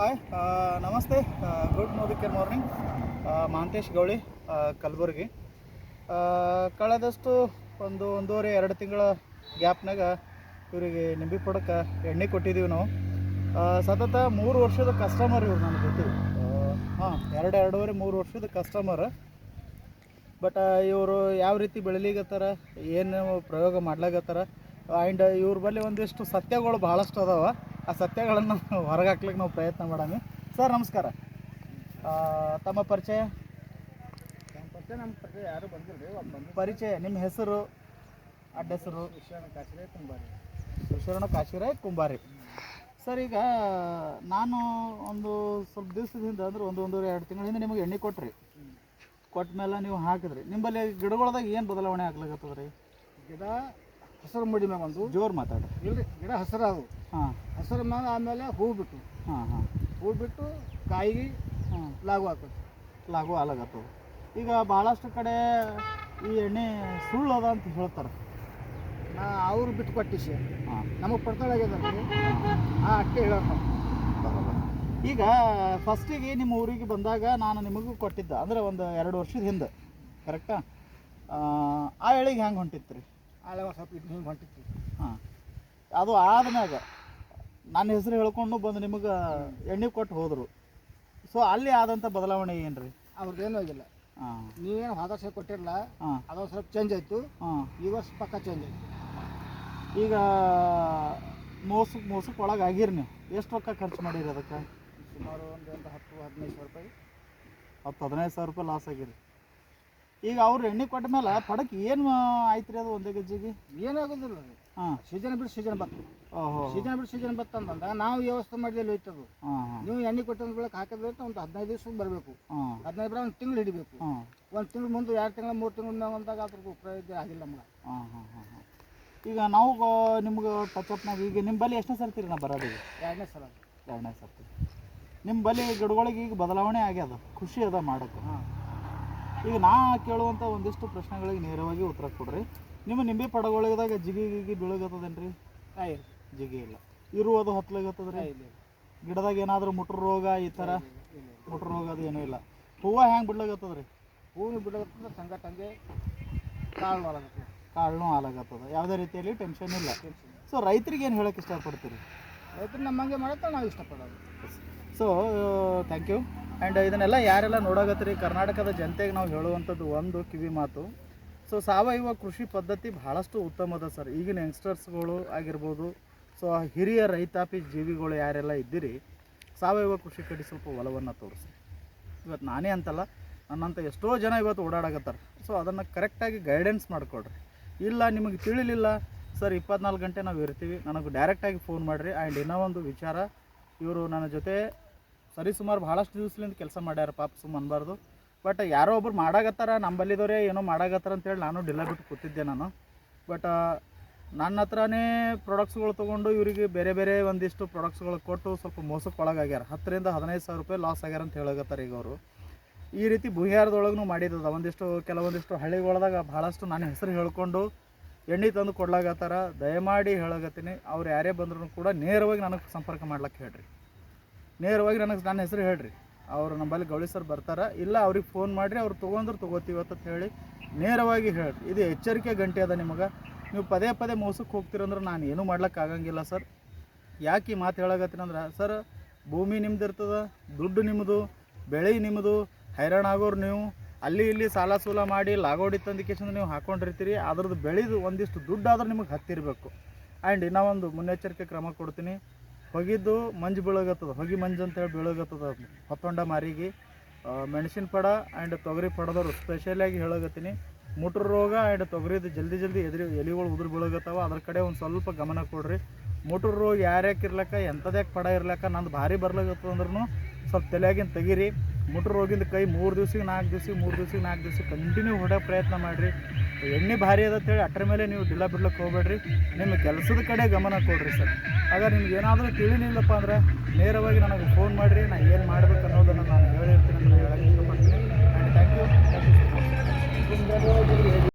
Hi ನಮಸ್ತೆ. Good Modi morning Mantesh ಗೌಳಿ ಕಲಬುರ್ಗಿ ಕಳೆದಷ್ಟು ಒಂದು ಒಂದೂವರೆ, ಎರಡು ತಿಂಗಳ ಗ್ಯಾಪ್ನಾಗ ಇವರಿಗೆ ನಿಂಬಿ ಪುಡಕ್ಕೆ ಎಣ್ಣೆ ಕೊಟ್ಟಿದ್ದೀವಿ ನಾವು. ಸತತ ಮೂರು ವರ್ಷದ ಕಸ್ಟಮರ್ ಇವ್ರು ನನ್ನ ಜೊತೆ ಹಾಂ, ಎರಡು, ಎರಡೂವರೆ, ಮೂರು ವರ್ಷದ ಕಸ್ಟಮರ್ ಬಟ್ ಇವರು ಯಾವ ರೀತಿ ಬೆಳಿಲಿಗತ್ತಾರ ಏನು ಪ್ರಯೋಗ ಮಾಡ್ಲಾಗತ್ತಾರ ಆ್ಯಂಡ್ ಇವ್ರ ಬಳಿ ಒಂದಿಷ್ಟು ಸತ್ಯಗಳು ಭಾಳಷ್ಟು ಅದಾವ. ಆ ಸತ್ಯಗಳನ್ನು ಹೊರಗೆ ಹಾಕ್ಲಿಕ್ಕೆ ನಾವು ಪ್ರಯತ್ನ ಮಾಡಾಮಿ. ಸರ್ ನಮಸ್ಕಾರ. ತಮ್ಮ ಪರಿಚಯ? ನಮ್ಮ ಪರಿಚಯ ಯಾರು ಬಂದಿಲ್ಲ ಪರಿಚಯ ನಿಮ್ಮ ಹೆಸರು ಅಡ್ಡ ಹೆಸರು ಕಾಸಿದೆ ತುಂಬ ಸುಶರಣ ಕಾಶಿರಾಯ್ ಕುಂಬಾರಿ. ಸರ್ ಈಗ ನಾನು ಒಂದು ಸ್ವಲ್ಪ ದಿವಸದ ಹಿಂದೆ ಅಂದ್ರೆ ಒಂದು ಒಂದೂವರೆ ಎರಡು ತಿಂಗಳಿಂದ ನಿಮಗೆ ಎಣ್ಣೆ ಕೊಟ್ರಿ. ಕೊಟ್ಟ ಮೇಲೆ ನೀವು ಹಾಕಿದ್ರಿ. ನಿಮ್ಮಲ್ಲಿ ಗಿಡಗಳದಾಗ ಏನು ಬದಲಾವಣೆ ಆಗ್ಲಾಗತ್ತದ ರೀ ಗಿಡ ಹಸಿರು ಮುಡಿ ಮ್ಯಾಮ್ ಒಂದು ಜೋರು ಮಾತಾಡ್ರಿ. ಗಿಡ ಹಸಿರು ಅದು ಹಾಂ. ಹಸಿರು ಮ್ಯಾಗ ಆಮೇಲೆ ಹೂ ಬಿಟ್ಟು. ಹಾಂ ಹಾಂ. ಹೂ ಬಿಟ್ಟು ಕಾಯಿಗೆ ಹಾಂ. ಲಾಗು ಹಾಕೋದು. ಲಾಗು ಆಲಾಗತ್ತದ ಈಗ ಭಾಳಷ್ಟು ಕಡೆ ಈ ಎಣ್ಣೆ ಸುಳ್ಳು ಅದ ಅಂತ ಹೇಳ್ತಾರೆ. ನಾ ಅವ್ರು ಬಿಟ್ಟು ಕೊಟ್ಟಿಸಿ. ಹಾಂ. ನಮಗೆ ಪಡ್ತಾಳೆ ಆಗ್ಯದಲ್ರಿ ಆ ಅಟ್ಟೆ ಹೇಳೋಣ ಈಗ ಫಸ್ಟಿಗೆ ನಿಮ್ಮ ಊರಿಗೆ ಬಂದಾಗ ನಾನು ನಿಮಗೂ ಕೊಟ್ಟಿದ್ದೆ ಅಂದರೆ ಒಂದು ಎರಡು ವರ್ಷದ ಹಿಂದೆ ಕರೆಕ್ಟಾ ಆ? ಎಳಿಗೆ ಹೆಂಗೆ ಹೊಂಟಿತ್ತು ರೀ ಆಳೆ ಸ್ವಲ್ಪ ಇಟ್ಟು ಹಿಂಗೆ ಹೊಂಟಿತ್ತು ಹಾಂ. ಅದು ಆದ್ಮ್ಯಾಗ ನನ್ನ ಹೆಸರು ಹೇಳ್ಕೊಂಡು ಬಂದು ನಿಮಗೆ ಎಣ್ಣೆ ಕೊಟ್ಟು ಹೋದರು. ಸೊ ಅಲ್ಲಿ ಆದಂಥ ಬದಲಾವಣೆ ಏನು ರೀ ಅವ್ರದ್ದೇನು ಆಗಿಲ್ಲ. ಹಾಂ. ನೀವೇನು ಹೋದ ವರ್ಷ ಕೊಟ್ಟಿರಲ್ಲ ಹಾಂ. ಅದೊಂದು ಸ್ವಲ್ಪ ಚೇಂಜ್ ಆಯಿತು. ಹಾಂ. ಈ ವರ್ಷ ಪಕ್ಕ ಚೇಂಜ್ ಆಯಿತು. ಈಗ ಮೋಸಕ್ಕೆ ಮೋಸಕ್ಕೆ ಒಳಗೆ ಆಗಿರಿ ನೀವು. ಎಷ್ಟು ರೊಕ್ಕ ಖರ್ಚು ಮಾಡಿರಿ ಅದಕ್ಕೆ? ಸುಮಾರು ಒಂದು ಒಂದು ಹತ್ತು ಹದಿನೈದು ಸಾವಿರ ರೂಪಾಯಿ. ಹತ್ತು ಹದಿನೈದು ಸಾವಿರ ರೂಪಾಯಿ ಲಾಸ್ ಆಗಿರಿ. ಈಗ ಅವ್ರು ಎಣ್ಣೆ ಕೊಟ್ಟ ಮೇಲೆ ಪಡಕ್ ಏನು ಆಯ್ತು ರೀ ಅದು ಒಂದೇ ಗಜ್ಜಿಗೆ ಏನಾಗೋದಿಲ್ಲ ರೀ ಹಾಂ. ಸೀಸನ್ ಬಿಟ್ಟು ಸೀಸನ್ ಬತ್ತು ಓಹೋ. ಸೀಸನ್ ಬಿಟ್ಟು ಸೀಸನ್ ಅಂದಾಗ ನಾವು ವ್ಯವಸ್ಥೆ ಮಾಡಿದಲ್ಲಿ ಹೋಯ್ತದು. ಹಾಂ ಹಾಂ. ನೀವು ಎಣ್ಣೆ ಕೊಟ್ಟಿದ ಬೆಳಗ್ಗೆ ಹಾಕಿದ್ರೆ ಒಂದು ಹದಿನೈದು ದಿವಸ ಬರಬೇಕು. ಹಾಂ. ಹದಿನೈದು ಬರ ಒಂದು ತಿಂಗಳು ಹಿಡಿಬೇಕು. ಹಾಂ. ಒಂದು ತಿಂಗಳು ಮುಂದೆ ಎರಡು ತಿಂಗಳು ಮೂರು ತಿಂಗಳು ಮ್ಯಾಗ ಅಂದಾಗ ಅದ್ರ ಉಪಯೋಗ ಆಗಿಲ್ಲ ನಮ್ಗೆ ಹಾಂ ಹಾಂ ಹಾಂ ಹಾಂ. ಈಗ ನಾವು ನಿಮ್ಗೆ ಟಚಪ್ನಾಗ ಈಗ ನಿಮ್ಮ ಬಳಿ ಎಷ್ಟನೇ ಸರ್ತಿ ರೀ ನಾ ಬರೋದು ಈಗ? ಎರಡನೇ ಸಲ. ಎರಡನೇ ಸರ್ತಿ. ನಿಮ್ಮ ಬಳಿ ಗಿಡಗಳಿಗೆ ಈಗ ಬದಲಾವಣೆ ಆಗ್ಯದ. ಖುಷಿ ಅದ ಮಾಡೋಕ್ಕೆ. ಹಾಂ. ಈಗ ನಾ ಕೇಳುವಂಥ ಒಂದಿಷ್ಟು ಪ್ರಶ್ನೆಗಳಿಗೆ ನೇರವಾಗಿ ಉತ್ತರ ಕೊಡ್ರಿ. ನಿಮ್ಮ ನಿಂಬೆ ಪಡಗೊಳಗದಾಗ ಜಿಗಿ ಗಿಗಿ ಬೀಳಗತ್ತದೇನ್ರಿ ಜಿಗಿ ಇಲ್ಲ. ಇರುವುದು ಹತ್ಲಾಗತ್ತದ್ರಿ? ಇಲ್ಲ ಗಿಡದಾಗ ಏನಾದರೂ ಮುಟ್ರ ರೋಗ ಈ ಥರ ಇಲ್ಲ ಮುಟ್ರ ರೋಗ ಅದು ಏನೂ ಇಲ್ಲ. ಹೂವು ಹೆಂಗೆ ಬಿಡ್ಲಾಗತ್ತದ್ರಿ ಹೂವು ಬಿಡ್ಲಾಗತ್ತದ ಸಂಗಟ ಹಂಗೆ ಕಾಳು ಒಳಗತ್ತೆ ಕಾಳನು ಹಾಲಾಗತ್ತದ ಯಾವುದೇ ರೀತಿಯಲ್ಲಿ ಟೆನ್ಷನ್ ಇಲ್ಲ. ಸೊ ರೈತರಿಗೆ ಏನು ಹೇಳಕ್ಕೆ ಇಷ್ಟಪಡ್ತೀರಿ? ರೈತರು ನಮ್ಮಂಗೆ ಮಾಡತ್ತ ನಾವು ಇಷ್ಟಪಡೋದು. ಸೊ ಥ್ಯಾಂಕ್ ಯು ಆ್ಯಂಡ್ ಇದನ್ನೆಲ್ಲ ಯಾರೆಲ್ಲ ನೋಡಾಕತ್ತೀರಿ? ಕರ್ನಾಟಕದ ಜನತೆಗೆ ನಾವು ಹೇಳುವಂಥದ್ದು ಒಂದು ಕಿವಿ ಮಾತು. ಸೊ ಸಾವಯವ ಕೃಷಿ ಪದ್ಧತಿ ಭಾಳಷ್ಟು ಉತ್ತಮದ ಸರ್. ಈಗಿನ ಯಂಗ್ಸ್ಟರ್ಸ್ಗಳು ಆಗಿರ್ಬೋದು ಸೊ ಹಿರಿಯ ರೈತಾಪಿ ಜೀವಿಗಳು ಯಾರೆಲ್ಲ ಇದ್ದೀರಿ, ಸಾವಯವ ಕೃಷಿ ಕಡೆ ಸ್ವಲ್ಪ ಒಲವನ್ನು ತೋರಿಸಿ. ಇವತ್ತು ನಾನೇ ಅಂತಲ್ಲ ನನ್ನಂಥ ಎಷ್ಟೋ ಜನ ಇವತ್ತು ಓಡಾಡಕತ್ತಾರೆ. ಸೊ ಅದನ್ನು ಕರೆಕ್ಟಾಗಿ ಗೈಡೆನ್ಸ್ ಮಾಡಿಕೊಡ್ರಿ ಇಲ್ಲ, ನಿಮಗೆ ತಿಳಿಲಿಲ್ಲ, ಸರ್, ಇಪ್ಪತ್ನಾಲ್ಕು ಗಂಟೆ ನಾವು ಇರ್ತೀವಿ. ನನಗೆ ಡೈರೆಕ್ಟಾಗಿ ಫೋನ್ ಮಾಡಿರಿ. ಆ್ಯಂಡ್ ಇನ್ನೂ ಒಂದು ವಿಚಾರ, ಇವರು ನನ್ನ ಜೊತೆ ಸರಿಸುಮಾರು ಭಾಳಷ್ಟು ದಿವ್ಸಲಿಂದ ಕೆಲಸ ಮಾಡ್ಯಾರ ಪಾಪ ಸುಮ್ಮ ಅನ್ಬಾರ್ದು. ಬಟ್ ಯಾರೋ ಒಬ್ರು ಮಾಡಾಕತ್ತಾರ, ನಂಬಲ್ಲಿದವ್ರೆ ಏನೋ ಮಾಡಾಕತ್ತಾರ ಅಂತೇಳಿ ನಾನು ಡಿಲ್ಲ ಬಿಟ್ಟು ಕೂತಿದ್ದೆ ನಾನು. ಬಟ್ ನನ್ನ ಹತ್ರನೇ ಪ್ರಾಡಕ್ಟ್ಸ್ಗಳು ತೊಗೊಂಡು ಇವರಿಗೆ ಬೇರೆ ಬೇರೆ ಒಂದಿಷ್ಟು ಪ್ರಾಡಕ್ಟ್ಸ್ಗಳು ಕೊಟ್ಟು ಸ್ವಲ್ಪ ಮೋಸಕ್ಕೆ ಒಳಗಾಗ್ಯಾರ. ಹತ್ತರಿಂದ ಹದಿನೈದು ಸಾವಿರ ರೂಪಾಯಿ ಲಾಸ್ ಆಗ್ಯಾರ ಅಂತ ಹೇಳಕತ್ತಾರೆ ಈಗ ಅವರು. ಈ ರೀತಿ ಬುಹಿಯಾರದೊಳಗೂ ಮಾಡಿದ್ದದ ಒಂದಿಷ್ಟು, ಕೆಲವೊಂದಿಷ್ಟು ಹಳ್ಳಿಗಳದಾಗ ಭಾಳಷ್ಟು ನಾನು ಹೆಸರು ಹೇಳ್ಕೊಂಡು ಎಣ್ಣೆ ತಂದು ಕೊಡ್ಲಾಗತ್ತಾರ ದಯಮಾಡಿ ಹೇಳಕತ್ತೀನಿ. ಅವ್ರು ಯಾರೇ ಬಂದ್ರೂ ಕೂಡ ನೇರವಾಗಿ ನನಗೆ ಸಂಪರ್ಕ ಮಾಡ್ಲಿಕ್ಕೆ ಹೇಳ್ರಿ. ನೇರವಾಗಿ ನನಗೆ ನನ್ನ ಹೆಸರು ಹೇಳ್ರಿ. ಅವ್ರು ನಮ್ಮಲ್ಲಿ ಗೌಳಿ ಸರ್ ಬರ್ತಾರೆ. ಇಲ್ಲ, ಅವ್ರಿಗೆ ಫೋನ್ ಮಾಡಿರಿ, ಅವ್ರು ತೊಗೊಂಡ್ರು ತೊಗೋತೀವಿ ಅಂತ ಹೇಳಿ ನೇರವಾಗಿ ಹೇಳ್ರಿ ಇದು ಎಚ್ಚರಿಕೆ ಗಂಟೆ ಅದ ನಿಮಗೆ. ನೀವು ಪದೇ ಪದೇ ಮೋಸಕ್ಕೆ ಹೋಗ್ತೀರಂದ್ರೆ ನಾನು ಏನೂ ಮಾಡ್ಲಿಕ್ಕೆ ಆಗಂಗಿಲ್ಲ ಸರ್. ಯಾಕೆ ಈ ಮಾತು ಹೇಳಕತ್ತೀನಂದ್ರೆ ಸರ್, ಭೂಮಿ ನಿಮ್ದು ಇರ್ತದೆ, ದುಡ್ಡು ನಿಮ್ಮದು ಬೆಳೆ ನಿಮ್ಮದು ಹೈರಾಣ ಆಗೋರು ನೀವು, ಅಲ್ಲಿ ಇಲ್ಲಿ ಸಾಲ ಸೂಲ ಮಾಡಿ ಲಾಗೋಡಿ ತಂದಿಕೇಶನ್ ನೀವು ಹಾಕೊಂಡಿರ್ತೀರಿ ಅದ್ರದ್ದು ಬೆಳೆದು ಒಂದಿಷ್ಟು ದುಡ್ಡಾದರೂ ನಿಮಗೆ ಹತ್ತಿರಬೇಕು. ಆ್ಯಂಡ್ ಇನ್ನೂ ಒಂದು ಮುನ್ನೆಚ್ಚರಿಕೆ ಕ್ರಮ ಕೊಡ್ತೀನಿ. ಹೊಗಿದ್ದು ಮಂಜು ಬೀಳೋಗತ್ತದ, ಹೊಗಿ ಮಂಜು ಅಂತೇಳಿ ಬೀಳೋಗತ್ತದ ಹೊತ್ತೊಂಡ ಮಾರಿಗೆ ಮೆಣಸಿನ ಪಡ ಆ್ಯಂಡ್ ತೊಗರಿ ಪಡದವ್ರು ಸ್ಪೆಷಲಾಗಿ ಹೇಳೋಗತ್ತೀನಿ ಮುಟ್ರ ರೋಗ ಆ್ಯಂಡ್ ತೊಗರಿದು ಜಲ್ದಿ ಜಲ್ದಿ ಎದುರು, ಎಲಿಗಳು ಉದುರು ಬೀಳೋಗತ್ತವ. ಅದ್ರ ಕಡೆ ಒಂದು ಸ್ವಲ್ಪ ಗಮನ ಕೊಡ್ರಿ. ಮುಟ್ರ ರೋಗ ಯಾರ್ಯಾಕೆ ಇರ್ಲಕ್ಕ ಎಂಥದ್ಯಾಕೆ ಪಡ ಇರ್ಲಕ್ಕ, ನಂದು ಭಾರಿ ಬರ್ಲಾಗತ್ತದ ಅಂದ್ರೂ ಸ್ವಲ್ಪ ತಲೆಯಾಗಿನ ತೆಗೀರಿ. ಮುಟ್ರ ರೋಗಿಂದ ಕೈ ಮೂರು ದಿವ್ಸಕ್ಕೆ ನಾಲ್ಕು ದಿವ್ಸಕ್ಕೆ ಮೂರು ದಿವ್ಸಕ್ಕೆ ನಾಲ್ಕು ದಿವ್ಸಕ್ಕೆ ಕಂಟಿನ್ಯೂ ಹೊಡೋ ಪ್ರಯತ್ನ ಮಾಡಿರಿ. ಎಣ್ಣೆ ಭಾರಿ ಅದ ಅಂತೇಳಿ ಅಟ್ರ ಮೇಲೆ ನೀವು ಡಿಲ್ಲ ಬಿಡ್ಲಕ್ಕೆ ಹೋಗ್ಬೇಡ್ರಿ. ನಿಮ್ಮ ಕೆಲಸದ ಕಡೆ ಗಮನ ಕೊಡ್ರಿ ಸರ್. ಆಗ ನಿಮ್ಗೆ ಏನಾದರೂ ತಿಳಿಲಿಲ್ಲಪ್ಪ ಅಂದ್ರೆ ನೇರವಾಗಿ ನನಗೆ ಫೋನ್ ಮಾಡಿರಿ ನಾನು ಏನು ಮಾಡಬೇಕು ಅನ್ನೋದನ್ನು ನಾನು ಹೇಳಿರ್ತೀನಿ ಅಂತ ಹೇಳಕ್ಕೆ ಇಷ್ಟಪಡ್ತೀನಿ. And thank you